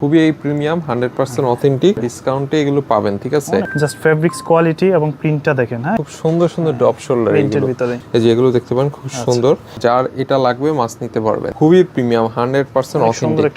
খুবই এই premium hundred percent authentic ডিসকাউন্টে এগুলো পাবেন ঠিক আছে? জাস্ট ফেব্রিক্স কোয়ালিটি এবং প্রিন্টটা দেখেন হ্যাঁ? খুব সুন্দর সুন্দর ডপ শোল্ডার প্রিন্টের এগুলো। ভিতরে। এই যে এগুলো দেখতে পারেন খুব সুন্দর। যার এটা লাগবে মাছ নিতে পারবে খুবই premium hundred percent authentic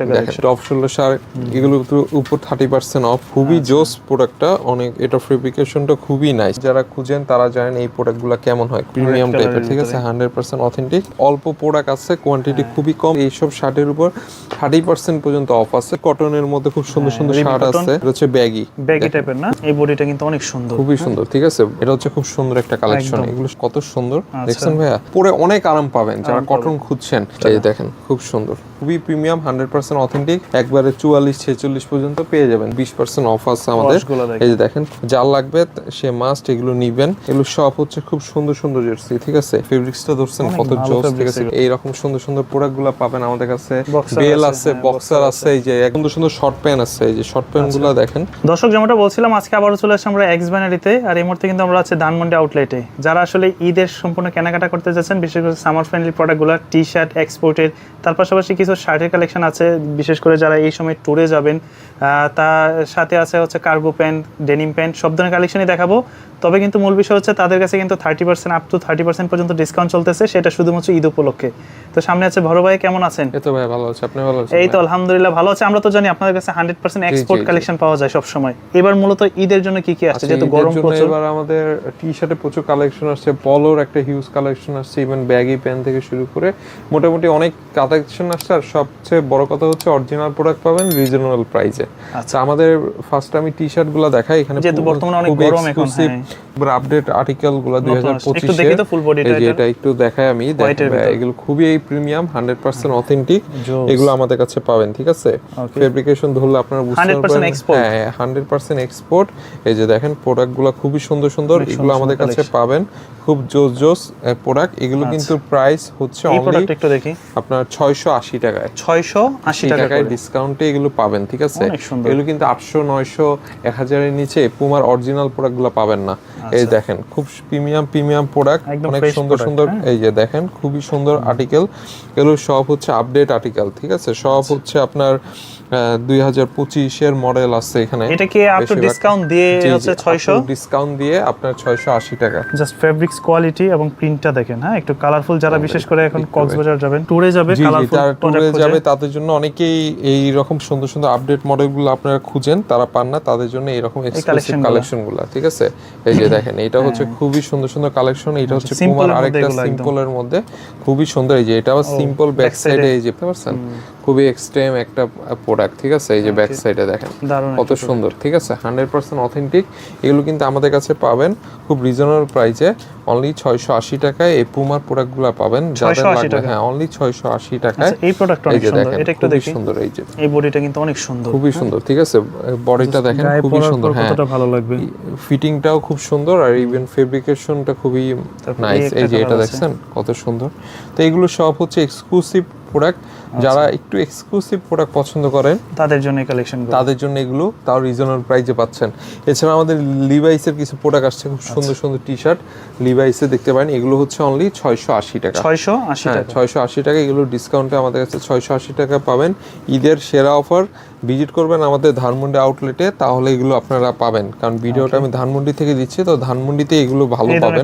shoulder শার এগুলো উপর থার্টি পার্সেন্ট অফ খুবই জোস প্রোডাক্টটা অনেক এটা ফেব্রিকেশনটা খুবই নাইস যারা খুঁজেন তারা জানেন এই প্রোডাক্টগুলো কেমন হয় প্রিমিয়াম টাইপের ঠিক আছে? হান্ড্রেড পার্সেন্ট অথেন্টিক অল্প প্রোডাক্ট আছে কোয়ান্টিটি খুবই কম। এইসব শার্টের উপর থার্টি পার্সেন্ট পর্যন্ত অফ আছে। কটনের মধ্যে খুব সুন্দর সুন্দর শার্ট আছে। এটা হচ্ছে ব্যাগি ব্যাগি টাইপের না? এই বডিটা কিন্তু অনেক সুন্দর। খুবই সুন্দর ঠিক আছে? এটা হচ্ছে খুব সুন্দর একটা কালেকশন এগুলো কত সুন্দর। আচ্ছা। দেখছেন ভাইয়া? পরে অনেক আরাম পাবেন। যারা কটন খুঁজছেন এই দেখেন খুব সুন্দর। খুবই প্রিমিয়াম হান্ড্রেড পার্সেন্ট অথেন্টিক একবারে চুয়াল্লিশ ছেচল্লিশ পর্যন্ত পেয়ে যাবেন। বিশ পার্সেন্ট অফ আছে আমাদের। এই যে দেখেন যার লাগবে সে মাস্ট এগুলো নিবেন। এগুলো সব হচ্ছে খুব সুন্দর সুন্দর জার্সি ঠিক আছে? ফেব্রিক্সটা ধরছেন কত জোস ঠিক আছে। এইরকম সুন্দর সুন্দর প্রোডাক্টগুলো পাবেন আমাদের কাছে। বেল আছে, আছে হ্যাঁ, বক্সার আছে এই যে সুন্দর সুন্দর শর্ট প্যান্ট আছে এই যে শর্ট প্যান্টগুলো দেখেন। দর্শক যেমনটা বলছিলাম আজকে আবারও চলে আসছি আমরা এক্স ব্যানারিতে আর এই মুহূর্তে কিন্তু আমরা আছি ধানমন্ডি আউটলেটে যারা আসলে ঈদের সম্পূর্ণ কেনাকাটা করতে যাচ্ছেন বিশেষ করে সামার ফ্রেন্ডলি প্রোডাক্টগুলো টি শার্ট এক্সপোর্টের তার পাশাপাশি কিছু শার্টের কালেকশন আছে। বিশেষ করে যারা এই সময় ট্যুরে যাবেন তার সাথে আছে হচ্ছে কার্গো প্যান্ট ডেনিম প্যান্ট সব ধরনের কালেকশনই দেখাবো। তবে কিন্তু মূল বিষয় হচ্ছে তাদের কাছে কিন্তু thirty percent up to thirty percent পর্যন্ত ডিসকাউন্ট চলতেছে সেটা শুধুমাত্র ঈদ উপলক্ষে। তো সামনে আছে বড় ভাই কেমন আছেন? এই তো ভাই ভালো আছে। আপনি ভালো আছেন এই তো আলহামদুলিল্লাহ ভালো আছে। আমরা তো জানি আপনাদের কাছে হান্ড্রেড পার্সেন্ট এক্সপোর্ট জি, জি। কালেকশন পাওয়া যায় সব সময় এবার মূলত ঈদের জন্য কি কি আসছে আচ্ছা, যেহেতু গরম প্রচুর। এবার আমাদের টি শার্টে প্রচুর কালেকশন আসছে পলোর একটা হিউজ কালেকশন আসছে ইভেন ব্যাগি প্যান থেকে শুরু করে মোটামুটি অনেক কালেকশন আসছে। আর সবচেয়ে বড় কথা হচ্ছে অরিজিনাল প্রোডাক্ট পাবেন রিজনেবল প্রাইসে আচ্ছা। আমাদের ফার্স্ট আমি টি শার্টগুলো দেখাই এখানে যেহেতু বর্তমানে অনেক খুবই গরম এখন, হ্যাঁ। আপডেট আর্টিকেলগুলো। একটু দেখি তো এটার। এটা। একটু দেখাই আমি। এগুলো খুবই প্রিমিয়াম হান্ড্রেড পার্সেন্ট অথেন্টিক এগুলো আমাদের কাছে পাবেন ঠিক আছে? ফেব্রিকেশন ধরলে আপনারা বুঝতে পারবেন। হ্যাঁ হান্ড্রেড পার্সেন্ট এক্সপোর্ট এই যে দেখেন প্রোডাক্টগুলো খুবই সুন্দর সুন্দর। এগুলো আমাদের কাছে পাবেন। খুব জোস জোস প্রোডাক্ট এগুলো কিন্তু প্রাইস হচ্ছে অনলি একটু দেখি। আপনার ছয়শো আশি টাকায়। ছয়শো আশি আশি টাকা টাকায় করে। ডিসকাউন্টে এগুলো পাবেন ঠিক আছে? অনেক সুন্দর। এগুলো কিন্তু আটশো নয়শো এক হাজারের নিচে পুমার অরিজিনাল প্রোডাক্টগুলো পাবেন না এই দেখেন খুব প্রিমিয়াম প্রিমিয়াম প্রোডাক্ট আচ্ছা। অনেক সুন্দর সুন্দর হ্যাঁ। এই যে দেখেন খুবই সুন্দর আর্টিকেল এগুলো সব হচ্ছে আপডেট আর্টিকেল ঠিক আছে সব আচ্ছা। হচ্ছে আপনার দুই হাজার পঁচিশের মডেল আছে এখানে। এটা কি আপ টু ডিসকাউন্ট দিয়ে হচ্ছে ছয়শো? ডিসকাউন্ট দিয়ে আপনার ছয়শো আশি টাকা। জাস্ট ফেব্রিক্স কোয়ালিটি এবং প্রিন্টটা দেখেন হ্যাঁ? একটু কালারফুল যারা বিশেষ করে এখন কক্সবাজার যাবেন ট্যুরে যাবে কালারফুল ট্যুরে যাবে তাদের জন্য অনেকেই এই রকম সুন্দর সুন্দর আপডেট মডেলগুলো আপনারা খুঁজেন তারা পান না তাদের জন্য এরকম এক্সক্লুসিভ। কালেকশনগুলো ঠিক আছে? এই যে দেখেন এটা হচ্ছে খুবই সুন্দর সুন্দর কালেকশন এটা হচ্ছে Simple পুমার আরেকটা। সিম্পলের মধ্যে খুবই সুন্দর এই যে এটা সিম্পল ব্যাক সাইডে এই যে পারছেন? খুবই এক্সট্রিম একটা প্রোডাক্ট ঠিক আছে? এই যে ব্যাক সাইডে দেখেন কত সুন্দর ঠিক আছে? হান্ড্রেড পার্সেন্ট অথেন্টিক এগুলো কিন্তু আমাদের কাছে পাবেন খুব রিজনেবল প্রাইসে অনলি ছয়শো আশি টাকায় এই পুমার প্রোডাক্টগুলো পাবেন। যাদের লাগবে হ্যাঁ অনলি ছয়শো আশি টাকায় আচ্ছা, এই প্রোডাক্ট অনেক সুন্দর। দেখেন এটা একটু খুবই দেখি। সুন্দর এই যে। এই বডিটা কিন্তু অনেক সুন্দর খুবই সুন্দর ঠিক আছে? বডিটা দেখেন খুবই সুন্দর হ্যাঁ কতটা ভালো লাগবে। ফিটিংটাও খুব সুন্দর আর ইভেন ফেব্রিকেশনটা খুবই নাইস এই যে এটা দেখছেন কত সুন্দর। তো এগুলো সব হচ্ছে এক্সক্লুসিভ প্রোডাক্ট আচ্ছা। যারা একটু এক্সক্লুসিভ প্রোডাক্ট পছন্দ করেন তাদের জন্য কালেকশন তাদের জন্য এগুলো তার রিজনেবল প্রাইসে পাচ্ছেন। এছাড়া আমাদের লিভাইসের কিছু প্রোডাক্ট আসছে খুব সুন্দর আচ্ছা। সুন্দর টি শার্ট লিভাইসে দেখতে পারেন এগুলো হচ্ছে অনলি ছয়শো আশি টাকা। ছয়শো আশি হ্যাঁ টাকা। ছয়শো আশি টাকা এগুলো ডিসকাউন্টে আমাদের কাছে ছয়শো আশি টাকা পাবেন। ঈদের সেরা অফার ভিজিট করবেন আমাদের ধানমন্ডি আউটলেটে তাহলে এগুলো আপনারা পাবেন। কারণ ভিডিওটা আমি ধানমন্ডি থেকে দিচ্ছি তো ধানমন্ডিতে এগুলো ভালো পাবেন।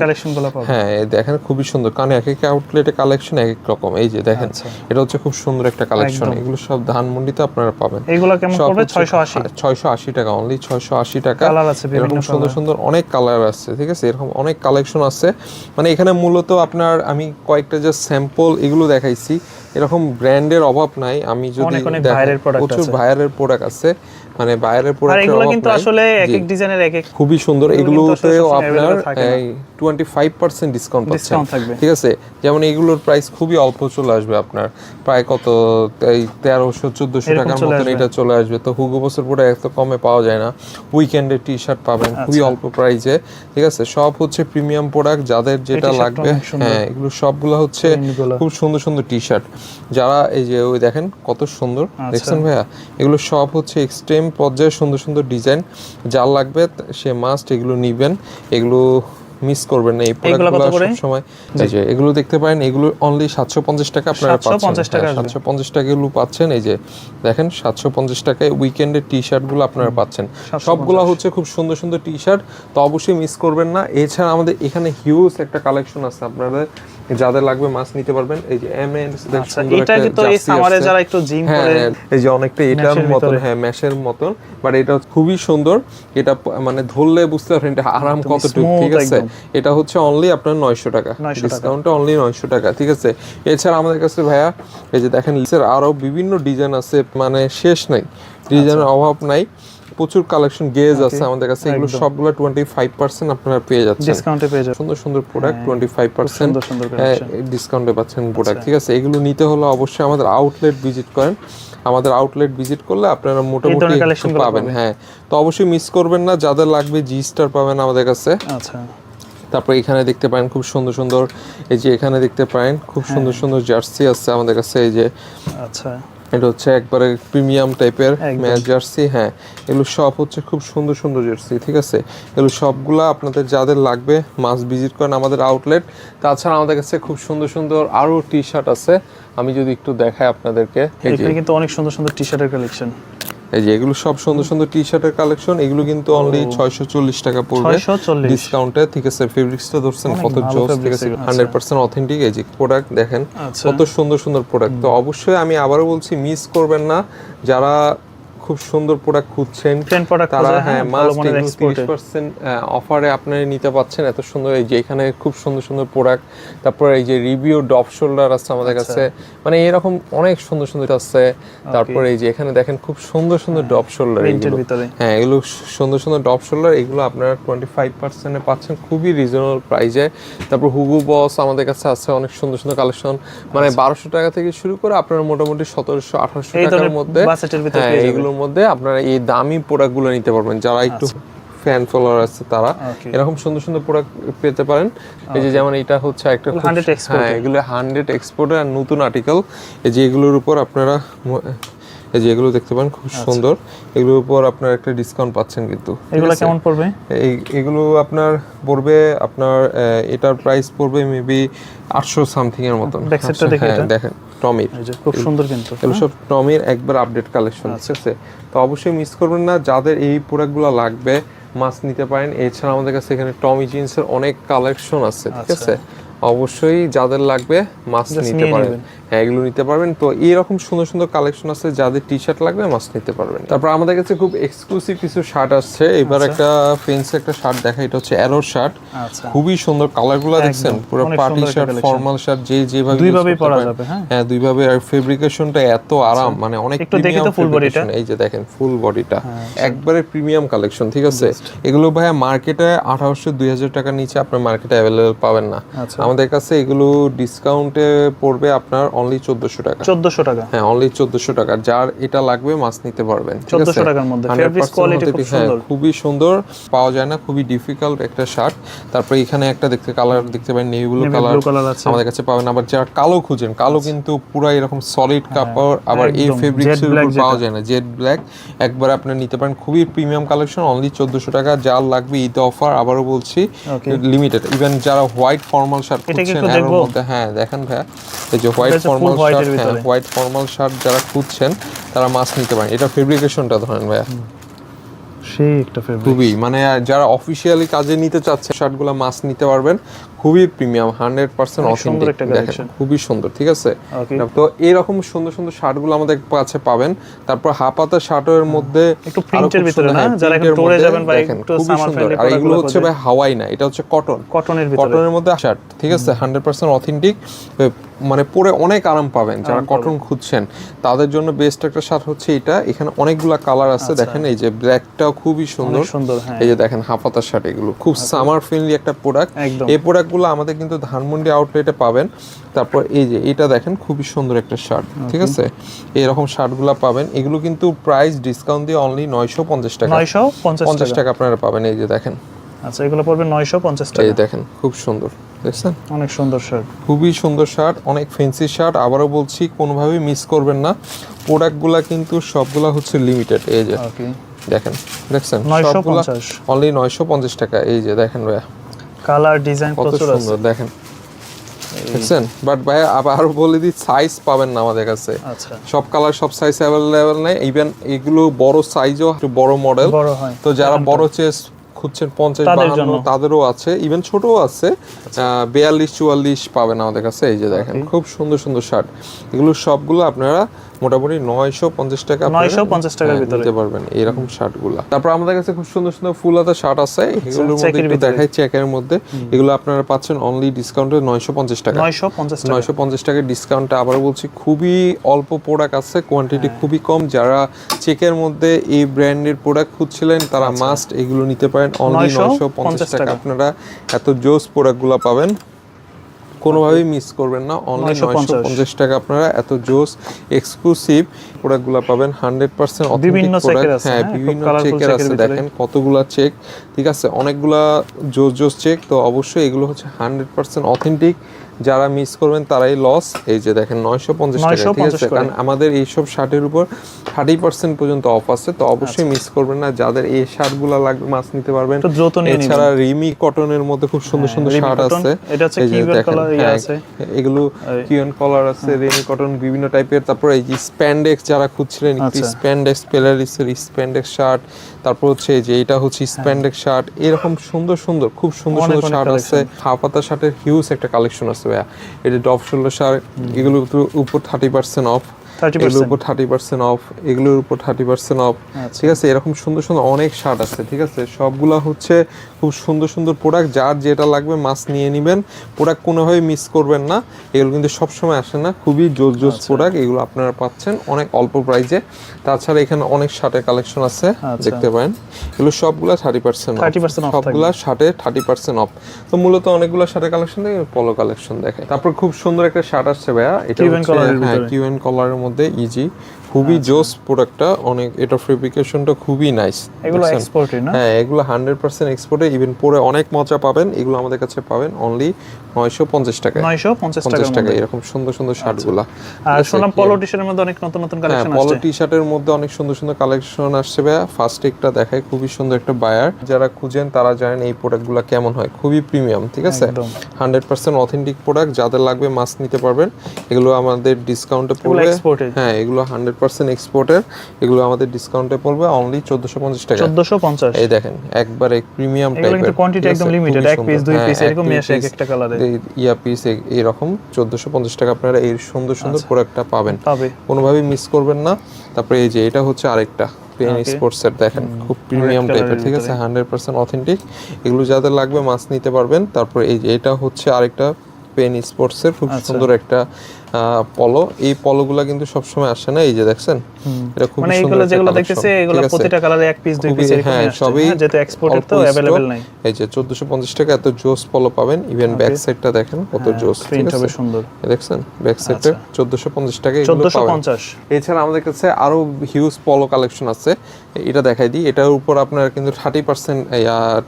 হ্যাঁ দেখেন খুবই সুন্দর। কারণ এক এক আউটলেটে কালেকশন এক এক রকম। এই যে দেখেন আচ্ছা। এটা হচ্ছে খুব সুন্দর একটা কালেকশন এগুলো সব ধানমন্ডিতে আপনারা পাবেন। এইগুলো কেমন পড়বে? হচ্ছে- ছয়শো আশি। হ্যাঁ, ছয়শো আশি টাকা অনলি ছয়শো আশি টাকা। কালার আছে এরকম সুন্দর সুন্দর অনেক কালার আছে ঠিক আছে? এরকম অনেক কালেকশন আছে। মানে এখানে মূলত আপনার আমি কয়েকটা যে স্যাম্পল এগুলো দেখাইছি। এরকম ব্র্যান্ডের অভাব নাই আমি যদি প্রচুর আছে। প্রোডাক্ট আছে মানে বাইরের আর এগুলো কিন্তু আসলে এক এক ডিজাইনের এক এক খুবই সুন্দর। এগুলো এগুলোতেও আপনার available থাকে না। টোয়েন্টি ফাইভ পার্সেন্ট ডিসকাউন্ট পাচ্ছেন ঠিক আছে? যেমন এগুলোর প্রাইস খুবই অল্প চলে আসবে আপনার। প্রায় কত? এই তেরোশো চোদ্দশো এরকম টাকার চলে মতন। এটা চলে আসবে। তো হুগো বছর পরে এত কমে পাওয়া যায় না। উইকেন্ডের টি শার্ট পাবেন খুবই আচ্ছা। অল্প প্রাইসে ঠিক আছে? সব হচ্ছে প্রিমিয়াম প্রোডাক্ট যাদের যেটা লাগবে হ্যাঁ এগুলো সবগুলো হচ্ছে খুব সুন্দর সুন্দর টি শার্ট যারা এই যে ওই দেখেন কত সুন্দর। আচ্ছা। দেখছেন ভাইয়া? এগুলো সব হচ্ছে এক্সট্রিম পর্যায়ে সুন্দর সুন্দর ডিজাইন যার লাগবে সে মাস্ট এগুলো নিবেন এগুলো মিস করবেন না। এই প্রোডাক্টগুলো করে? সবসময় এই যে এগুলো দেখতে পারেন এগুলো অনলি সাতশো পঞ্চাশ টাকা আপনারা 750 টাকা আসবে। সাতশো পঞ্চাশ টাকা এগুলো পাচ্ছেন। এই যে দেখেন সাতশো পঞ্চাশ টাকায় উইকেন্ডের টি শার্টগুলো আপনারা পাচ্ছেন। সবগুলো হচ্ছে খুব সুন্দর সুন্দর টি শার্ট তো অবশ্যই মিস করবেন না। এছাড়া আমাদের এখানে হিউজ একটা কালেকশন আছে আপনাদের। যাদের লাগবে মাছ নিতে পারবেন। এই যে এম এন আচ্ছা এটা কিন্তু এই সামারে যারা একটু জিম হ্যাঁ করে হ্যাঁ, এই যে অনেকটা এটার মতন হ্যাঁ ম্যাশের মতন বাট এটা খুবই সুন্দর। এটা মানে ধরলে বুঝতে পারবেন এটা আরাম কতটুকু ঠিক আছে? এটা হচ্ছে অনলি আপনার নয়শো টাকা। 900 টাকা। ডিসকাউন্টে অনলি নয়শো টাকা ঠিক আছে? এছাড়া আমাদের কাছে ভাইয়া এই যে দেখেন লিসের আরও বিভিন্ন ডিজাইন আছে মানে শেষ নাই। ডিজাইনের আচ্ছা। অভাব নাই। প্রচুর কালেকশন গেজ আছে আমাদের কাছে এগুলো সবগুলো টোয়েন্টি ফাইভ পার্সেন্ট আপনারা পেয়ে যাচ্ছেন। ডিসকাউন্টে পেয়ে যাবেন। সুন্দর সুন্দর প্রোডাক্ট ফাইভ পার্সেন্ট সুন্দর সুন্দর। ডিসকাউন্টে পাচ্ছেন প্রোডাক্ট ঠিক আছে? এগুলো নিতে হলে অবশ্যই আমাদের আউটলেট ভিজিট করেন। আমাদের আউটলেট ভিজিট করলে আপনারা মোটামুটি পাবেন। হ্যাঁ। তো অবশ্যই মিস করবেন না যাদের লাগবে জি স্টার পাবেন আমাদের কাছে। আচ্ছা। তারপর এখানে দেখতে পারেন খুব সুন্দর সুন্দর এই যে এখানে দেখতে পারেন খুব সুন্দর হ্যাঁ। সুন্দর জার্সি আছে আমাদের কাছে এই যে আচ্ছা। এটা হচ্ছে একবারে প্রিমিয়াম টাইপের। ম্যাচ জার্সি হ্যাঁ। এগুলো সব হচ্ছে খুব সুন্দর সুন্দর জার্সি ঠিক আছে? এগুলো সবগুলো আপনাদের যাদের লাগবে মাস ভিজিট করেন আমাদের আউটলেট তাছাড়া আমাদের কাছে খুব সুন্দর সুন্দর আরও টি শার্ট আছে। আমি যদি একটু দেখাই আপনাদেরকে। কিন্তু অনেক সুন্দর সুন্দর টি শার্টের কালেকশন এই যে এগুলো সব সুন্দর সুন্দর টি শার্টের কালেকশন এগুলো কিন্তু অনলি ছয়শো চল্লিশ টাকা পড়বে। 640 ডিসকাউন্টে ঠিক আছে ফেব্রিক্সটা ধরছেন কত জোস ঠিক আছে এগুলো। হান্ড্রেড পার্সেন্ট অথেন্টিক এই যে প্রোডাক্ট দেখেন আচ্ছা। কত সুন্দর সুন্দর প্রোডাক্ট তো অবশ্যই আমি আবারও বলছি মিস করবেন না। যারা খুব সুন্দর প্রোডাক্ট খুঁজছেন। ট্রেন্ড প্রোডাক্ট তারা হ্যাঁ মাস্ট পার্সেন্ট অফারে আপনারা নিতে পাচ্ছেন এত সুন্দর। এই যে এখানে খুব সুন্দর সুন্দর প্রোডাক্ট তারপর এই যে রিভিউ ডপ শোল্ডার আছে আমাদের আচ্ছা। কাছে। মানে এরকম অনেক সুন্দর সুন্দর আছে। তারপর এই যে এখানে দেখেন খুব সুন্দর সুন্দর ডপ শোল্ডার এগুলো ভিতরে। হ্যাঁ এগুলো সুন্দর সুন্দর ডপ শোল্ডার এগুলো আপনারা টোয়েন্টি ফাইভ পার্সেন্টে পাচ্ছেন খুবই রিজনেবল প্রাইসে তারপর হুগু বস আমাদের কাছে আছে অনেক সুন্দর সুন্দর কালেকশন মানে বারোশো টাকা থেকে শুরু করে আপনারা মোটামুটি সতেরোশো আঠারোশো আচ্ছা। এই টাকার ধরনের মধ্যে বাজেটের এগুলোর মধ্যে আপনারা এই দামি প্রোডাক্টগুলো নিতে পারবেন। যারা একটু আচ্ছা। ফ্যান ফলোয়ার আছে তারা। এরকম সুন্দর সুন্দর প্রোডাক্ট পেতে পারেন। এই যে যেমন এটা হচ্ছে একটা এগুলো খুব- 100 export হ্যাঁ এগুলো হান্ড্রেড এক্সপোর্টের আর নতুন আর্টিকেল এই যে এগুলোর উপর আপনারা এই যে এগুলো দেখতে পান খুব সুন্দর। এগুলোর উপর আপনারা একটা ডিসকাউন্ট পাচ্ছেন কিন্তু। আচ্ছা। এগুলো কেমন পড়বে? এই এগুলো আপনার পড়বে আপনার এটার প্রাইস পড়বে মেবি আটশো সামথিং এর মতন। Back side টা 800 দেখি হ্যাঁ। দেখেন। টমির। খুব সুন্দর কিন্তু। এগুলো সব টমির একবার আপডেট কালেকশন আচ্ছা। ঠিক আছে? তো অবশ্যই মিস করবেন না। যাদের এই প্রোডাক্টগুলো লাগবে মাছ নিতে পারেন। এছাড়া আমাদের কাছে এখানে টমি জিন্সের অনেক কালেকশন আছে ঠিক আচ্ছা। আছে? অবশ্যই যাদের লাগবে Just নিতে পারেন হ্যাঁ এগুলো নিতে পারবেন। তো এইরকম সুন্দর সুন্দর কালেকশন আছে যাদের টি শার্ট লাগবে মাছ নিতে পারবেন। তারপর আমাদের কাছে খুব এক্সক্লুসিভ কিছু শার্ট আসছে। এবার একটা ফেন্স একটা শার্ট দেখা এটা হচ্ছে অ্যারোর শার্ট আচ্ছা। খুবই সুন্দর কালারগুলো দেখছেন? পুরো পার্টি শার্ট ফর্মাল শার্ট যে যেভাবে use দুইভাবেই পরা যাবে, হ্যাঁ? হ্যাঁ দুইভাবে আর ফেব্রিকেশনটা এত আরাম মানে অনেক প্রিমিয়াম full body টা। ফেব্রিকেশন এই যে দেখেন ফুল বডিটা হ্যাঁ, একবারে প্রিমিয়াম কালেকশন ঠিক আছে? এগুলো ভাইয়া মার্কেটে আঠারোশো দুই হাজার টাকার নিচে আপনার মার্কেটে অ্যাভেলেবল পাবেন না। আচ্ছা। আমাদের কাছে এগুলো ডিসকাউন্টে পড়বে আপনার অনলি চোদ্দশো টাকা। চোদ্দশো টাকা। হ্যাঁ অনলি চোদ্দশো টাকা। যার এটা লাগবে মাছ নিতে পারবেন 1400 টাকার মধ্যে। 100% Fabrics quality খুব authentic, হ্যাঁ, খুবই সুন্দর। পাওয়া যায় না খুবই ডিফিকাল্ট একটা শার্ট তারপরে এখানে একটা দেখতে কালার দেখতে পারেন নেভি ব্লু কালার। আমাদের কাছে পাবেন। আবার যারা কালো খুঁজেন কালো কিন্তু পুরো এরকম সলিড কাপড়। আবার এই হ্যাঁ, ফেব্রিক্স উপর পাওয়া যায় না। জেড ব্ল্যাক একবার আপনার নিতে পারেন। খুবই প্রিমিয়াম কালেকশন অনলি চোদ্দশো টাকা। যার লাগবে ঈদ অফার আবারও বলছি লিমিটেড ইভেন যারা হোয়াইট ফর্মাল শার্ট এটা কি একটু দেখব? হ্যাঁ দেখেন ভাইয়া এই যে হোয়াইট ফর্মাল শার্ট হ্যাঁ। হোয়াইট ফর্মাল শার্ট যারা খুঁজছেন তারা মাছ নিতে পারেন। এটা ফেব্রিকেশনটা ধরেন ভাইয়া। সেই একটা ফেভারিট খুবই মানে যারা অফিসিয়ালি কাজে নিতে চাচ্ছে শার্টগুলা মাছ নিতে পারবেন। খুবই প্রিমিয়াম হান্ড্রেড পার্সেন্ট অথেন্টিক দেখেন খুবই সুন্দর ঠিক আছে? তো এরকম সুন্দর সুন্দর শার্টগুলো আমাদের কাছে পাবেন। তারপর হাফাতা শার্টের মধ্যে একটু আরও এর ভিতরে না? হ্যাঁ, যারা মধ্যে যাবেন বা একটু খুবই summer সুন্দর। আর এগুলো হচ্ছে ভাই হাওয়াই না এটা হচ্ছে কটন কটনের ভিতরে। কটনের মধ্যে শার্ট ঠিক আছে? হান্ড্রেড পার্সেন্ট অথেন্টিক মানে পরে অনেক আরাম পাবেন যারা কটন খুঁজছেন। তাদের জন্য বেস্ট একটা শার্ট হচ্ছে এটা। এখানে অনেকগুলা কালার আছে দেখেন এই যে ব্ল্যাকটাও খুবই সুন্দর। আচ্ছা। সুন্দর হ্যাঁ। এই যে দেখেন হাফাতার শার্ট এগুলো। খুব সামার ফ্রেন্ডলি একটা প্রোডাক্ট এই এই প্রোডাক্টগুলো আমাদের কিন্তু ধানমন্ডি আউটলেটে পাবেন। তারপর এই যে এটা দেখেন খুবই সুন্দর একটা শার্ট ঠিক আছে? এইরকম শার্টগুলো পাবেন। এগুলো কিন্তু প্রাইস ডিসকাউন্ট দিয়ে অনলি নয়শো পঞ্চাশ টাকা। নয়শো পঞ্চাশ টাকা। টাকা আপনারা পাবেন এই যে দেখেন। আচ্ছা এগুলো পড়বে নয়শো পঞ্চাশ এই দেখেন খুব সুন্দর দেখছেন? অনেক সুন্দর শার্ট খুবই সুন্দর শার্ট অনেক ফেন্সি শার্ট আবারও বলছি কোনোভাবেই মিস করবেন না। প্রোডাক্টগুলা কিন্তু সবগুলা হচ্ছে লিমিটেড এই যে। দেখেন দেখছেন? 950 অনলি নয়শো পঞ্চাশ টাকা এই যে দেখেন ভাইয়া। কালার ডিজাইন কত প্রচুর আছে। সুন্দর দেখেন। দেখছেন? বাট ভাই আরও বলে দিই সাইজ পাবেন না আমাদের কাছে। আচ্ছা। সব কালার সব সাইজ অ্যাভেলেবেল নেই। ইভেন এগুলো বড় সাইজও একটু বড় মডেল বড় হয়। তো যারা বড় চেস খুঁজছেন পঞ্চাশ বাহান্ন। আচ্ছা। তাদেরও আছে। ইভেন ছোটও আছে। বিয়াল্লিশ চুয়াল্লিশ পাবেন আমাদের কাছে। এই যে দেখেন খুব সুন্দর সুন্দর শার্ট এগুলো সবগুলো আপনারা মোটামুটি নয়শো পঞ্চাশ টাকা আপনারা, 950 টাকার হ্যাঁ, ভিতরে। নিতে পারবেন এরকম শার্টগুলা তারপর আমাদের কাছে খুব সুন্দর সুন্দর ফুল হাতা শার্ট আছে। এগুলোর মধ্যে একটু দেখাই চেকের মধ্যে। এগুলো আপনারা পাচ্ছেন অনলি ডিসকাউন্টে নয়শো পঞ্চাশ টাকা। নয়শো পঞ্চাশ নয়শো পঞ্চাশ টাকার ডিসকাউন্টটা আবার বলছি খুবই অল্প প্রোডাক্ট আছে কোয়ান্টিটি হ্যাঁ। খুবই কম। যারা চেকের মধ্যে এই ব্র্যান্ডের প্রোডাক্ট খুঁজছিলেন তারা আচ্ছা। মাস্ট এগুলো নিতে পারেন অনলি 950 নয়শো পঞ্চাশ টাকা। টাকা। আপনারা এত জোস প্রোডাক্টগুলো পাবেন। কোনোভাবেই মিস করবেন না। অনলাইন নয়শো পঞ্চাশ। টাকা আপনারা এত জোস এক্সক্লুসিভ প্রোডাক্টগুলো পাবেন। হান্ড্রেড পার্সেন্ট বিভিন্ন হ্যাঁ হ্যাঁ, বিভিন্ন চেকের আছে। দেখেন কতগুলা চেক ঠিক আছে অনেকগুলা জোস জোস চেক তো অবশ্যই এগুলো হচ্ছে হান্ড্রেড পার্সেন্ট অথেন্টিক যারা মিস করবেন তারাই লস এই যে দেখেন নয়শো পঞ্চাশ টাকা ঠিক আছে? কারণ আমাদের এইসব শার্টের উপর থার্টি পার্সেন্ট পর্যন্ত অফ আছে তো অবশ্যই মিস করবেন না। যাদের এই শার্টগুলো লাগবে মাছ নিতে পারবেন। এছাড়া রিমি কটনের মধ্যে খুব সুন্দর সুন্দর শার্ট আছে। ইয়ে হ্যাঁ, আছে। এগুলো কিউএন কলার আছে রেমি কটন বিভিন্ন টাইপের তারপর এই যে স্প্যান্ডেক্স যারা খুঁজছিলেন আচ্ছা। স্প্যান্ডেক্স পেলারিসের স্প্যান্ডেক্স শার্ট তারপর হচ্ছে যে এটা হচ্ছে স্প্যান্ডেক শার্ট এরকম সুন্দর সুন্দর খুব সুন্দর সুন্দর শার্ট আছে। হাফ হাতা শার্টের হিউজ একটা কালেকশন আছে ভাইয়া। এটা ডপ শোল্ডার শার্ট এগুলো উপর- থার্টি পার্সেন্ট অফ এগুলোর উপর থার্টি পার্সেন্ট অফ এগুলোর উপর থার্টি পার্সেন্ট অফ আচ্ছা। ঠিক আছে এরকম সুন্দর সুন্দর অনেক শার্ট আছে ঠিক আছে? সবগুলা হচ্ছে খুব সুন্দর সুন্দর প্রোডাক্ট যার যেটা লাগবে মাছ নিয়ে নেবেন। প্রোডাক্ট কোনোভাবে মিস করবেন না। এগুলো কিন্তু সবসময় আসে না। খুবই জোস জোস আচ্ছা। প্রোডাক্ট এগুলো আপনারা পাচ্ছেন অনেক অল্প প্রাইসে তাছাড়া এখানে অনেক শার্টের কালেকশন আছে আচ্ছা। দেখতে পারেন। এগুলো সবগুলা থার্টি পার্সেন্ট 30% off থাকবে। সবগুলা শার্টে থার্টি পার্সেন্ট অফ তো মূলত অনেকগুলো শার্টের কালেকশন দেখে পলো কালেকশন দেখে তারপর খুব সুন্দর একটা শার্ট আসছে ভাইয়া। এটা হচ্ছে colour এর হ্যাঁ ভিতরে। কিউএন কলারের মধ্যে ইজি খুবই আচ্ছা। জোস প্রোডাক্টটা অনেক এটা ফেব্রিকেশনটা খুবই নাইস এগুলো এক্সপোর্টেড না? হ্যাঁ এগুলো হান্ড্রেড পার্সেন্ট এক্সপোর্টে ইভেন পরে অনেক মজা পাবেন এগুলো আমাদের কাছে পাবেন অনলি নয়শো পঞ্চাশ টাকা নয়শো পঞ্চাশ টাকা এরকম সুন্দর সুন্দর শার্টগুলা আর শুনলাম পলো টি শার্টের মধ্যে অনেক নতুন নতুন কালেকশন পলো টি শার্টের মধ্যে অনেক সুন্দর সুন্দর কালেকশন আসছে ভাইয়া। ফার্স্ট একটা দেখায় খুবই সুন্দর একটা বায়ার যারা খুঁজেন তারা জানেন এই প্রোডাক্টগুলো কেমন হয় খুবই প্রিমিয়াম ঠিক আছে। হান্ড্রেড পার্সেন্ট অথেন্টিক প্রোডাক্ট যাদের লাগবে মাস্ক নিতে পারবেন। এগুলো আমাদের ডিসকাউন্টে পড়বে। হ্যাঁ এগুলো হান্ড্রেড পার্সেন্ট এক্সপোর্টের এগুলো আমাদের ডিসকাউন্টে পড়বে অনলি চোদ্দশো পঞ্চাশ টাকা। চোদ্দশো পঞ্চাশ? এই দেখেন একবারে প্রিমিয়াম টাইপের কোয়ান্টিটি একদম লিমিটেড এক পিস দুই পিস এরকম আসে এক একটা কালারে ইয়া পিস এরকম চোদ্দশো পঞ্চাশ টাকা আপনারা এই সুন্দর সুন্দর আচ্ছা। প্রোডাক্টটা পাবেন। পাবে। কোনোভাবেই মিস করবেন না। তারপরে এই যে এটা হচ্ছে আরেকটা পেন. স্পোর্টস এর দেখেন খুব প্রিমিয়াম এর টাইপের ঠিক আছে? হান্ড্রেড পার্সেন্ট অথেন্টিক এগুলো যাদের লাগবে মাছ নিতে পারবেন। তারপরে এই যে এটা হচ্ছে আরেকটা পেন স্পোর্টস এর খুব আচ্ছা। সুন্দর একটা পলো এই পলোগুলা কিন্তু সবসময় আসে না এই যে দেখছেন? এটা খুব মানে সুন্দর এইগুলো যেগুলো দেখতেছি এগুলো প্রতিটা কালারে এক পিস দুই পিস হ্যাঁ, সবই হ্যাঁ, যেহেতু এক্সপোর্টেড তো। অ্যাভেলেবেল নাই। এই যে চোদ্দশো পঞ্চাশ টাকা এত জোস পলো পাবেন ইভেন ব্যাক সাইডটা দেখেন কত জোস প্রিন্ট হবে সুন্দর। দেখছেন? ব্যাক সাইডটা চোদ্দশো পঞ্চাশ টাকা এগুলো পাবেন। পঞ্চাশ। এছাড়া আমাদের কাছে আরও হিউজ পলো কালেকশন আছে এটা দেখাই দিই। এটার উপর আপনারা কিন্তু thirty percent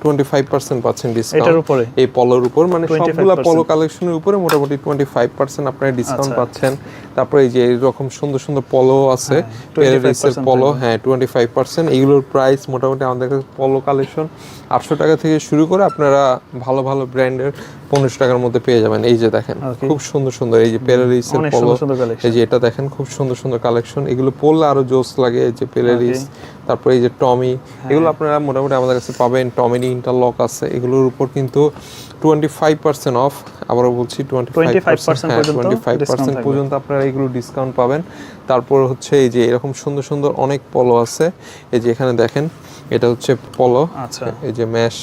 twenty five percent discount এটার উপরে? এই পলোর উপর মানে 25% সবগুলা পলো কালেকশনের উপরে মোটামুটি টোয়েন্টি ফাইভ পার্সেন্ট আপনারা ডিসকাউন্ট। পাচ্ছেন। তারপরে এই যে এরকম সুন্দর সুন্দর পলো আছে হ্যাঁ, 25% পলো হ্যাঁ টোয়েন্টি ফাইভ পার্সেন্ট এগুলোর প্রাইস মোটামুটি আমাদের কাছে পলো কালেকশন আটশো টাকা থেকে শুরু করে আপনারা ভালো ভালো ব্র্যান্ডের পনেরোশো টাকার মধ্যে পেয়ে যাবেন। এই যে দেখেন খুব সুন্দর সুন্দর। এই যে অনেক পলো এই যে এটা দেখেন খুব সুন্দর সুন্দর কালেকশন এগুলো পরলে আরও জোস লাগে এই যে পেলারিস তারপরে এই যে টমি হ্যাঁ। এগুলো আপনারা মোটামুটি আমাদের কাছে পাবেন। টমিনি ইন্টারলক আছে। এগুলোর উপর কিন্তু টোয়েন্টি ফাইভ পার্সেন্ট অফ আবারও বলছি টোয়েন্টি ফাইভ 25% পার্সেন্ট পর্যন্ত আপনারা এগুলো ডিসকাউন্ট পাবেন। তারপর হচ্ছে এই যে এরকম সুন্দর সুন্দর অনেক পলো আছে। এই যে এখানে দেখেন এটা হচ্ছে পলো আচ্ছা। এই যে ম্যাশ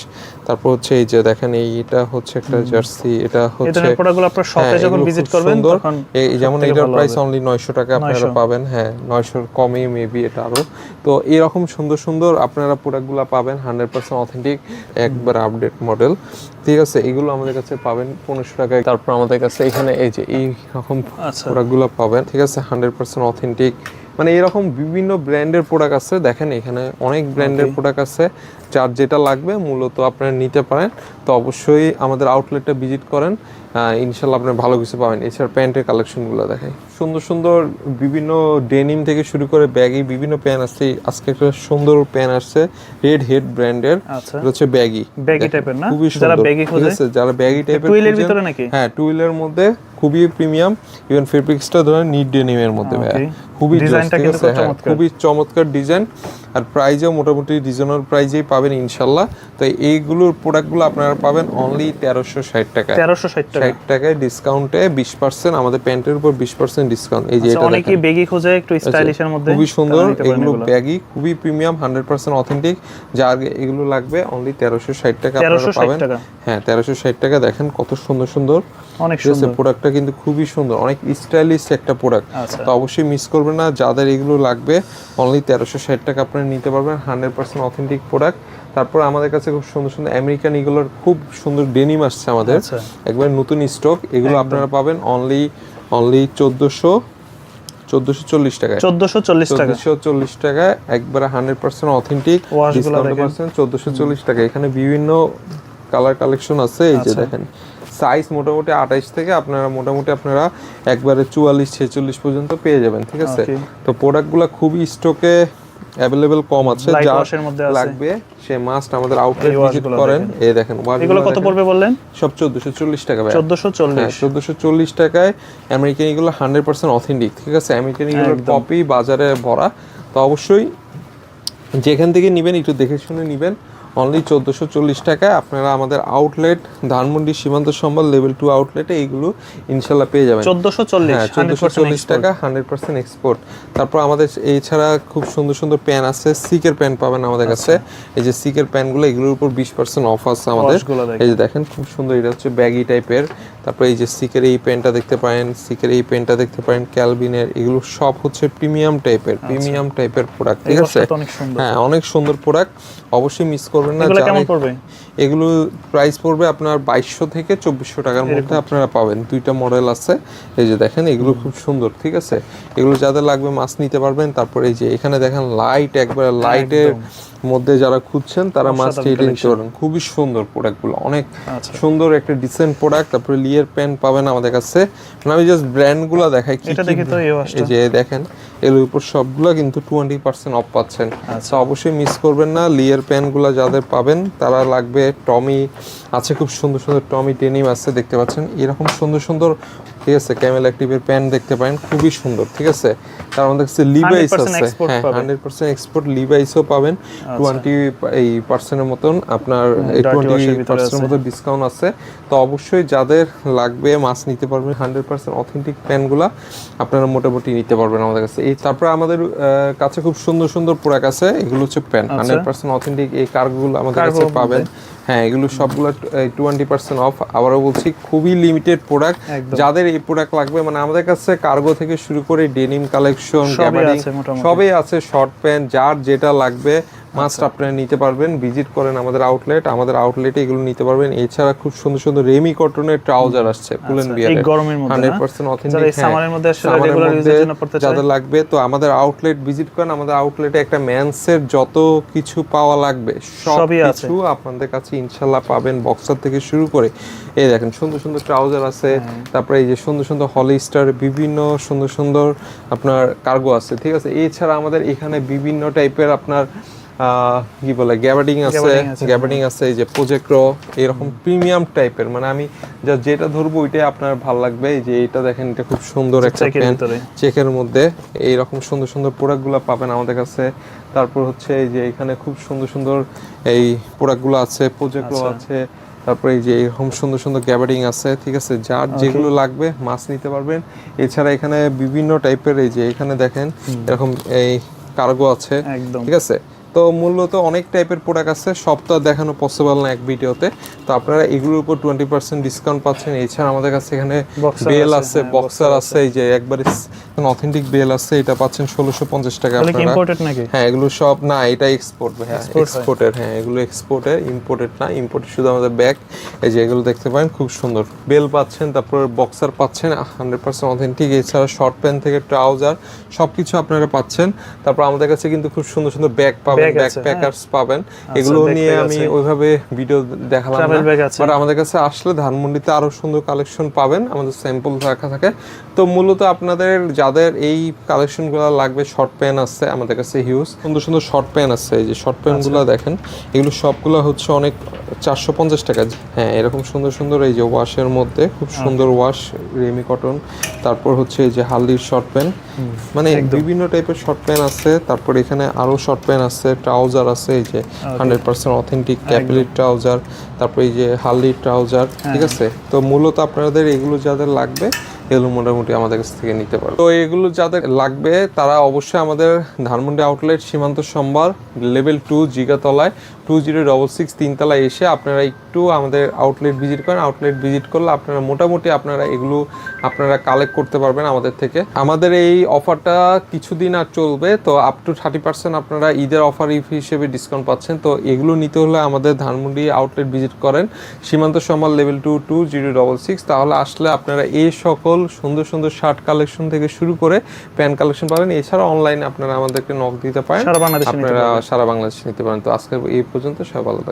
তারপর হচ্ছে এই যে দেখেন এই এটা হচ্ছে একটা জার্সি এটা এই হচ্ছে ধরনের প্রোডাক্টগুলো আপনার শপে হ্যাঁ, যখন ভিজিট করবেন তখন এই যেমন এটার প্রাইস অনলি নয়শো টাকা আপনারা পাবেন হ্যাঁ নয়শোর কমে মেবি এটা আরও। তো এরকম সুন্দর সুন্দর আপনারা প্রোডাক্টগুলো পাবেন হান্ড্রেড পার্সেন্ট অথেন্টিক একবার আপডেট মডেল ঠিক আছে এগুলো আমাদের কাছে পাবেন পনেরোশো টাকায়। তারপর আমাদের কাছে এখানে এই যে এই রকম আচ্ছা। প্রোডাক্টগুলো পাবেন ঠিক আছে হান্ড্রেড পার্সেন্ট অথেন্টিক মানে এরকম বিভিন্ন ব্র্যান্ডের প্রোডাক্ট আছে। দেখেন এখানে অনেক ব্র্যান্ডের প্রোডাক্ট আছে। যার যেটা লাগবে মূলত আপনারা নিতে পারেন। তো অবশ্যই আমাদের আউটলেটটা ভিজিট করেন। ইনশাল্লাহ আপনি ভালো কিছু পাবেন। এছাড়া প্যান্টের কালেকশনগুলো দেখাই। সুন্দর সুন্দর বিভিন্ন ডেনিম থেকে শুরু করে ব্যাগি বিভিন্ন প্যান আসছে। আজকে একটা সুন্দর প্যান আসছে রেড হেড ব্র্যান্ডের হচ্ছে ব্যাগি। Baggy type-এর না? খুবই যারা সুন্দর। baggy ঠিক খোঁজে? যারা ব্যাগি টাইপের টুইলের ভিতরে নাকি? হ্যাঁ টু হুইলের মধ্যে খুবই প্রিমিয়াম। ইভেন ফেব্রিক্সটা ধরেন নিট ডেনিমের মধ্যে খুবই ঠিক কিন্তু আছে খুব হ্যাঁ চমৎকার। খুবই চমৎকার ডিজাইন আর প্রাইজও মোটামুটি রিজনেবল প্রাইজেই পাবেন ইনশাল্লাহ। তো এইগুলোর প্রোডাক্টগুলো আপনারা পাবেন অনলি তেরোশো ষাট টাকা তেরোশো ষাট টাকা। ষাট টাকায় ডিসকাউন্টে বিশ পার্সেন্ট আমাদের প্যান্টের উপর বিশ পার্সেন্ট ডিসকাউন্ট এই যে আচ্ছা, এটা দেখেন। বেগি খোঁজে একটু স্টাইলিশের মধ্যে খুবই সুন্দর এগুলো। ব্যাগি খুবই প্রিমিয়াম হান্ড্রেড পার্সেন্ট অথেন্টিক যার এগুলো লাগবে অনলি তেরোশো ষাট টাকা আপনারা পাবেন। হ্যাঁ তেরোশো ষাট টাকা দেখেন কত সুন্দর সুন্দর। অনেক সুন্দর। প্রোডাক্টটা কিন্তু খুবই সুন্দর অনেক স্টাইলিশ একটা প্রোডাক্ট আচ্ছা। তো অবশ্যই মিস করবেন না যাদের এগুলো লাগবে অনলি তেরোশো ষাট টাকা আপনারা নিতে পারবেন হান্ড্রেড পার্সেন্ট অথেন্টিক প্রোডাক্ট তারপর আমাদের কাছে খুব সুন্দর সুন্দর আমেরিকান এগুলোর খুব সুন্দর ডেনিম আসছে আমাদের। আচ্ছা। একবার নতুন স্টক এগুলো আপনারা পাবেন অনলি অনলি চোদ্দোশো চোদ্দোশো চল্লিশ টাকায়। চোদ্দশো চল্লিশ টাকা। চল্লিশ টাকায় একবারে হান্ড্রেড পার্সেন্ট অথেন্টিক চোদ্দোশো চল্লিশ টাকা। এখানে বিভিন্ন কালার কালেকশন আছে এই যে আচ্ছা। দেখেন। সাইজ মোটামুটি আঠাইশ থেকে আপনারা মোটামুটি আপনারা একবারে চুয়াল্লিশ ছেচল্লিশ পর্যন্ত পেয়ে যাবেন ঠিক আছে. তো প্রোডাক্টগুলো খুবই স্টকে অ্যাভেলেবেল কম আছে যা ওয়াশের মধ্যে আছে। লাগবে সে মাস্ট আমাদের আউটলেট ভিজিট করেন। এই দেখেন এগুলো কত পড়বে বললেন? সব চোদ্দোশো চল্লিশ টাকা ভাই চোদ্দশো হ্যাঁ চল্লিশ চোদ্দোশো চল্লিশ টাকায় আমেরিকান এগুলো হান্ড্রেড পার্সেন্ট অথেন্টিক ঠিক আছে? আমেরিকান এগুলোর একদম। কপি বাজারে ভরা। তো অবশ্যই যেখান থেকে নেবেন একটু দেখে শুনে নেবেন। অনলি চোদ্দোশো চল্লিশ টাকায় আপনারা আমাদের আউটলেট ধানমন্ডি সীমান্ত সম্বল লেভেল টু আউটলেটে এইগুলো ইনশাল্লাহ পেয়ে যাবেন। চোদ্দশো চল্লিশ হ্যাঁ চোদ্দোশো চল্লিশ টাকা হান্ড্রেড পার্সেন্ট এক্সপোর্ট তারপর আমাদের এছাড়া খুব সুন্দর সুন্দর প্যান আছে সিকের প্যান পাবেন আমাদের কাছে। এই যে সিকের প্যানগুলো এগুলোর উপর বিশ পার্সেন্ট অফ আছে আমাদের। এই যে দেখেন খুব সুন্দর এটা হচ্ছে ব্যাগি টাইপের তারপর এই যে সিকের এই পেনটা দেখতে পারেন সিকের এই পেনটা দেখতে পারেন ক্যালভিনের এগুলো সব হচ্ছে প্রিমিয়াম টাইপের প্রিমিয়াম টাইপের প্রোডাক্ট ঠিক আছে? হ্যাঁ অনেক সুন্দর প্রোডাক্ট অবশ্যই মিস করবেন না এগুলো কেমন পড়বে? এগুলো প্রাইস পড়বে আপনার বাইশশো থেকে চব্বিশশো টাকার মধ্যে আপনারা পাবেন। দুইটা মডেল আছে। এই যে দেখেন এগুলো খুব সুন্দর ঠিক আছে? এগুলো যাদের লাগবে মাছ নিতে পারবেন। তারপরে এই যে এখানে দেখেন লাইট একবার লাইটের মধ্যে যারা খুঁজছেন তারা মাছ অসাধারণ এটা নিতে পারেন খুবই সুন্দর প্রোডাক্টগুলো অনেক আচ্ছা। সুন্দর একটা ডিসেন্ট প্রোডাক্ট তারপরে লিয়ের পেন পাবেন আমাদের কাছে। মানে আমি জাস্ট ব্র্যান্ডগুলো দেখাই। কি এটা দেখি তো এই এই যে দেখেন এর উপর সবগুলো কিন্তু টোয়েন্টি পার্সেন্ট অফ পাচ্ছেন। আচ্ছা। অবশ্যই মিস করবেন না। লিয়ের প্যানগুলো যাদের পাবেন তারা লাগবে টমি আছে খুব সুন্দর সুন্দর টমি টেনিম আছে দেখতে পাচ্ছেন। এরকম সুন্দর সুন্দর ঠিক আছে ক্যামেল অ্যাক্টিভের প্যান দেখতে পারেন খুবই সুন্দর ঠিক আছে? তার মধ্যে হচ্ছে লিভাইস আছে। হ্যাঁ। হান্ড্রেড পার্সেন্ট এক্সপোর্ট লিভাইসও পাবেন। টোয়েন্টি এই পার্সেন্টের মতন আপনার টোয়েন্টি পার্সেন্টের মতো ডিসকাউন্ট আছে। তো অবশ্যই যাদের লাগবে মাছ নিতে পারবেন হান্ড্রেড পার্সেন্ট অথেন্টিক প্যানগুলা আপনারা মোটামুটি নিতে পারবেন আমাদের কাছে। এই তারপরে আমাদের কাছে খুব সুন্দর সুন্দর প্রোডাক্ট আছে। এগুলো হচ্ছে প্যান হান্ড্রেড পার্সেন্ট অথেন্টিক এই কার্গগুলো আমাদের কাছে পাবেন। হ্যাঁ এগুলো সবগুলো টোয়েন্টি পার্সেন্ট অফ আবারও বলছি খুবই লিমিটেড প্রোডাক্ট যাদের এই প্রোডাক্ট লাগবে মানে আমাদের কাছে কার্গো থেকে শুরু করে ডেনিম কালেকশন সবই আছে শর্ট প্যান্ট যার যেটা লাগবে মাস্ট আচ্ছা। আপনারা নিতে পারবেন। ভিজিট করেন আমাদের আউটলেট আমাদের আউটলেটে এগুলো নিতে পারবেন। এছাড়া খুব সুন্দর সুন্দর রেমি কটনের ট্রাউজার আসছে পুলেন আচ্ছা, গরমের মধ্যে হান্ড্রেড না? পার্সেন্ট যারা অথেন্টিক সামারের মধ্যে আসলে রেগুলার ইউজের জন্য পড়তে চায়। যাদের লাগবে তো আমাদের আউটলেট ভিজিট করেন। আমাদের আউটলেটে একটা ম্যানসের যত কিছু পাওয়া লাগবে সব। কিছু আপনাদের কাছে ইনশাল্লাহ পাবেন বক্সার থেকে শুরু করে এই দেখেন সুন্দর সুন্দর ট্রাউজার আছে। তারপরে এই যে সুন্দর সুন্দর হলিস্টার বিভিন্ন সুন্দর সুন্দর আপনার কার্গো আছে ঠিক আছে এছাড়া আমাদের এখানে বিভিন্ন টাইপের আপনার কি বলে গ্যাবার্ডিং আছে গ্যাবার্ডিং আছে এই যে প্রজেক্ট্রো এরকম প্রিমিয়াম টাইপের মানে আমি যা যেটা ধরবো ওইটাই আপনার ভালো লাগবে। এই যে এটা দেখেন এটা খুব সুন্দর একটা চেকের প্যান্ট চেকের মধ্যে এই রকম সুন্দর সুন্দর প্রোডাক্টগুলো পাবেন আমাদের কাছে। তারপর হচ্ছে এই যে এখানে খুব সুন্দর সুন্দর এই প্রোডাক্টগুলো আছে প্রজেক্টও আচ্ছা। আছে তারপরে এই যে এরকম সুন্দর সুন্দর গ্যাবারিং আছে ঠিক আছে? যার যেগুলো লাগবে মাছ নিতে পারবেন। এছাড়া এখানে বিভিন্ন টাইপের এই যে এখানে দেখেন এরকম এই কার্গো আছে ঠিক আছে? তো মূলত অনেক টাইপের প্রোডাক্ট আছে সব তো আর দেখানো পসিবল না এক ভিডিওতে। তো আপনারা এগুলোর উপর টোয়েন্টি পার্সেন্ট ডিসকাউন্ট পাচ্ছেন। এছাড়া আমাদের কাছে এখানে বেল আছে, আছে হ্যাঁ, বক্সার আছে এই যে একবারে অথেন্টিক বেল আছে এটা পাচ্ছেন ষোলোশো পঞ্চাশ টাকা আপনারা। হ্যাঁ এগুলো সব না এটা এক্সপোর্ট হ্যাঁ এক্সপোর্টের হ্যাঁ। এগুলো এক্সপোর্টের ইম্পোর্টেড না ইম্পোর্টেড শুধু আমাদের ব্যাগ এই যে এগুলো দেখতে পারেন খুব সুন্দর। বেল পাচ্ছেন তারপর বক্সার পাচ্ছেন হান্ড্রেড পার্সেন্ট অথেন্টিক এছাড়া শর্ট প্যান্ট থেকে ট্রাউজার সব কিছু আপনারা পাচ্ছেন। তারপর আমাদের কাছে কিন্তু খুব সুন্দর সুন্দর ব্যাগ পাবেন। Bag ব্যাক আছে, হ্যাঁ। পাবেন। এগুলো নিয়ে আমি ওইভাবে ভিডিও দেখালাম বাট আমাদের কাছে আসলে ধানমন্ডিতে আরও সুন্দর কালেকশন পাবেন। আমাদের স্যাম্পল রাখা থাকে। তো মূলত আপনাদের যাদের এই কালেকশনগুলো লাগবে শর্ট প্যান আছে আমাদের কাছে হিউজ সুন্দর সুন্দর শর্ট প্যান আছে। এই যে শর্ট প্যানগুলো আচ্ছা। দেখেন এগুলো সবগুলো হচ্ছে অনেক চারশো পঞ্চাশ টাকা। হ্যাঁ এরকম সুন্দর সুন্দর এই যে ওয়াশের মধ্যে খুব আচ্ছা। সুন্দর ওয়াশ রেমি কটন তারপর হচ্ছে এই যে হালদির শর্ট প্যান মানে বিভিন্ন টাইপের শর্ট প্যান আছে। তারপর এখানে আরও শর্ট প্যান আছে। ট্রাউজার আছে এই যে হান্ড্রেড পার্সেন্ট অথেন্টিক ক্যাপিলির ট্রাউজার তারপরে এই যে হালির ট্রাউজার ঠিক হ্যাঁ। আছে? তো মূলত আপনাদের এগুলো যাদের লাগবে এগুলো মোটামুটি আমাদের কাছ থেকে নিতে পারবে। তো এগুলো যাদের লাগবে, তারা অবশ্যই আমাদের Dhanmondi outlet Shimanto Shambhar, level two জিগাতলায়, two zero double six তিনতলায় এসে আপনারা একটু আমাদের আউটলেট ভিজিট করেন। আউটলেট ভিজিট করলে আপনারা মোটামুটি আপনারা এগুলো আপনারা কালেক্ট করতে পারবেন আমাদের থেকে। আমাদের এই অফারটা কিছুদিন আর চলবে, তো আপ টু থার্টি পার্সেন্ট আপনারা ঈদের অফার হিসেবে ডিসকাউন্ট পাচ্ছেন। তো এগুলো নিতে হলে আমাদের ধানমন্ডি আউটলেট ভিজিট করেন। সীমান্ত সম্মাল level two two zero double six, তাহলে আসলে আপনারা এই সকল সুন্দর সুন্দর শার্ট কালেকশন থেকে শুরু করে প্যান্ট কালেকশন পাবেন। এছাড়া অনলাইনে আপনারা আমাদেরকে নক দিতে পারেন। সারা বাংলাদেশে নিতে আপনারা সারা বাংলাদেশে নিতে পারেন। তো আজকে এই পর্যন্ত সবাই ভালো থাকবেন।